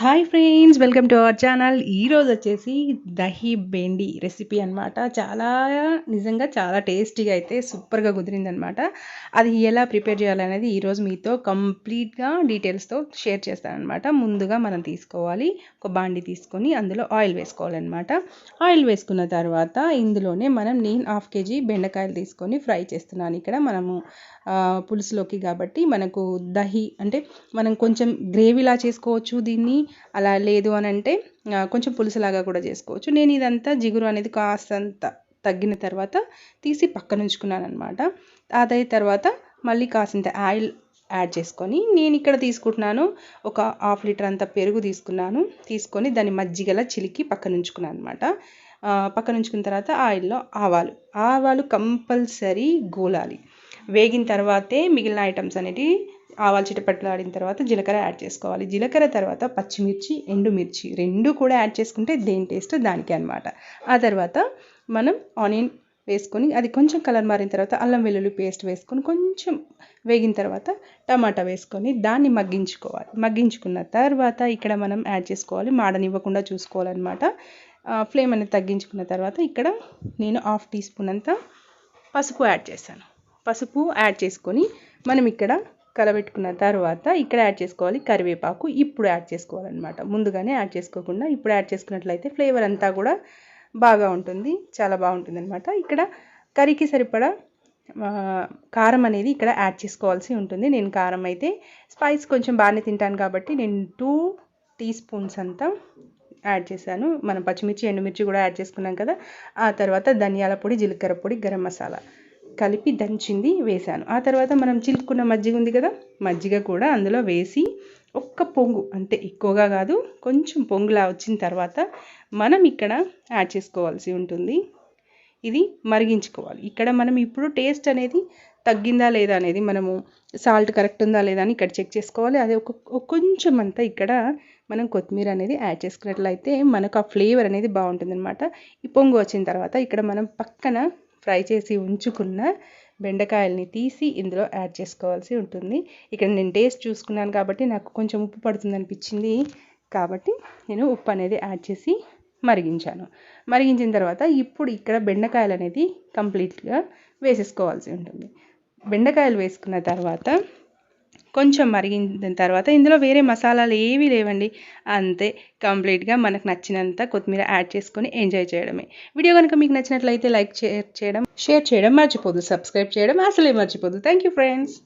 Hi friends welcome to our channel ఈరోజు వచ్చేసి dahi బెండి recipe అనమాట చాలా నిజంగా చాలా టేస్టీగా అయితే సూపర్గా కుదిరిందనమాట అది ఎలా ప్రిపేర్ చేయాలనేది ఈరోజు మీతో కంప్లీట్గా డీటెయిల్స్తో షేర్ చేస్తానమాట ముందుగా మనం తీసుకోవాలి. ఒక బాండి తీసుకొని అందులో ఆయిల్ వేసుకోవాలన్నమాట. ఆయిల్ వేసుకున్న తర్వాత ఇందులోనే మనం నేను హాఫ్ కేజీ బెండకాయలు తీసుకొని ఫ్రై చేస్తున్నాను ఇక్కడ. మనము పులుసులోకి కాబట్టి మనకు దహి అంటే మనం కొంచెం గ్రేవీలా చేసుకోవచ్చు దీన్ని. అలా లేదు అని అంటే కొంచెం పులుసులాగా కూడా చేసుకోవచ్చు. నేను ఇదంతా జిగురు అనేది కాస్తంత తగ్గిన తర్వాత తీసి పక్కన ఉంచుకున్నాను అనమాట అదైన తర్వాత మళ్ళీ కాసింత ఆయిల్ యాడ్ చేసుకొని నేను ఇక్కడ తీసుకుంటున్నాను ఒక హాఫ్ లీటర్ అంత పెరుగు తీసుకున్నాను. తీసుకొని దాన్ని మజ్జిగలా చిలికి పక్కన ఉంచుకున్నాను అనమాట పక్కన ఉంచుకున్న తర్వాత ఆయిల్లో ఆవాలు. ఆవాలు కంపల్సరీ గోలాలి. వేగిన తర్వాతే మిగిలిన ఐటమ్స్ అనేటివి ఆవాలు చిటపట్లాడిన తర్వాత జీలకర్ర యాడ్ చేసుకోవాలి. జీలకర్ర తర్వాత పచ్చిమిర్చి ఎండుమిర్చి రెండు కూడా యాడ్ చేసుకుంటే దేని టేస్ట్ దానికే అనమాట ఆ తర్వాత మనం ఆనియన్ వేసుకొని అది కొంచెం కలర్ మారిన తర్వాత అల్లం వెల్లుల్లి పేస్ట్ వేసుకొని కొంచెం వేగిన తర్వాత టమాటా వేసుకొని దాన్ని మగ్గించుకోవాలి. మగ్గించుకున్న తర్వాత ఇక్కడ మనం యాడ్ చేసుకోవాలి. మాడనివ్వకుండా చూసుకోవాలన్నమాట. ఫ్లేమ్ అనేది తగ్గించుకున్న తర్వాత ఇక్కడ నేను హాఫ్ టీ స్పూన్ అంతా పసుపు యాడ్ చేశాను. పసుపు యాడ్ చేసుకొని మనం ఇక్కడ కలబెట్టుకున్న తర్వాత ఇక్కడ యాడ్ చేసుకోవాలి కరివేపాకు. ఇప్పుడు యాడ్ చేసుకోవాలన్నమాట. ముందుగానే యాడ్ చేసుకోకుండా ఇప్పుడు యాడ్ చేసుకున్నట్లయితే ఫ్లేవర్ అంతా కూడా బాగా ఉంటుంది. చాలా బాగుంటుంది అనమాట ఇక్కడ కర్రీకి సరిపడా కారం అనేది ఇక్కడ యాడ్ చేసుకోవాల్సి ఉంటుంది. నేను కారం అయితే స్పైస్ కొంచెం బాగానే తింటాను కాబట్టి నేను టూ టీ స్పూన్స్ అంతా యాడ్ చేశాను. మనం పచ్చిమిర్చి ఎండుమిర్చి కూడా యాడ్ చేసుకున్నాం కదా. ఆ తర్వాత ధనియాల పొడి జీలకర్ర పొడి గరం మసాలా. కలిపి దంచింది వేశాను. ఆ తర్వాత మనం చిలుకున్న మజ్జిగ ఉంది కదా మజ్జిగ కూడా అందులో వేసి ఒక్క పొంగు అంతే ఎక్కువగా కాదు కొంచెం పొంగులా వచ్చిన తర్వాత మనం ఇక్కడ యాడ్ చేసుకోవాల్సి ఉంటుంది. ఇది మరిగించుకోవాలి. ఇక్కడ మనం ఇప్పుడు టేస్ట్ అనేది తగ్గిందా లేదా అనేది మనము సాల్ట్ కరెక్ట్ ఉందా లేదా అని ఇక్కడ చెక్ చేసుకోవాలి. అదే ఒక కొంచెం అంతా ఇక్కడ మనం కొత్తిమీర అనేది యాడ్ చేసుకున్నట్లయితే మనకు ఆ ఫ్లేవర్ అనేది బాగుంటుంది ఈ పొంగు వచ్చిన తర్వాత ఇక్కడ మనం పక్కన ఫ్రై చేసి ఉంచుకున్న బెండకాయల్ని తీసి ఇందులో యాడ్ చేసుకోవాల్సి ఉంటుంది. ఇక్కడ నేను టేస్ట్ చూసుకున్నాను కాబట్టి నాకు కొంచెం ఉప్పు పడుతుంది అనిపించింది కాబట్టి నేను ఉప్పు అనేది యాడ్ చేసి మరిగించాను. మరిగించిన తర్వాత ఇప్పుడు ఇక్కడ బెండకాయలు అనేది కంప్లీట్గా వేసేసుకోవాల్సి ఉంటుంది. బెండకాయలు వేసుకున్న తర్వాత కొంచెం మరిగిన తర్వాత ఇందులో వేరే మసాలాలు ఏవీ లేవండి. అంతే కంప్లీట్గా మనకు నచ్చినంత కొత్తిమీర యాడ్ చేసుకొని ఎంజాయ్ చేయడమే. వీడియో కనుక మీకు నచ్చినట్లయితే లైక్ చేయడం షేర్ చేయడం మర్చిపోదు సబ్స్క్రైబ్ చేయడం అసలే మర్చిపోదు. Thank you friends.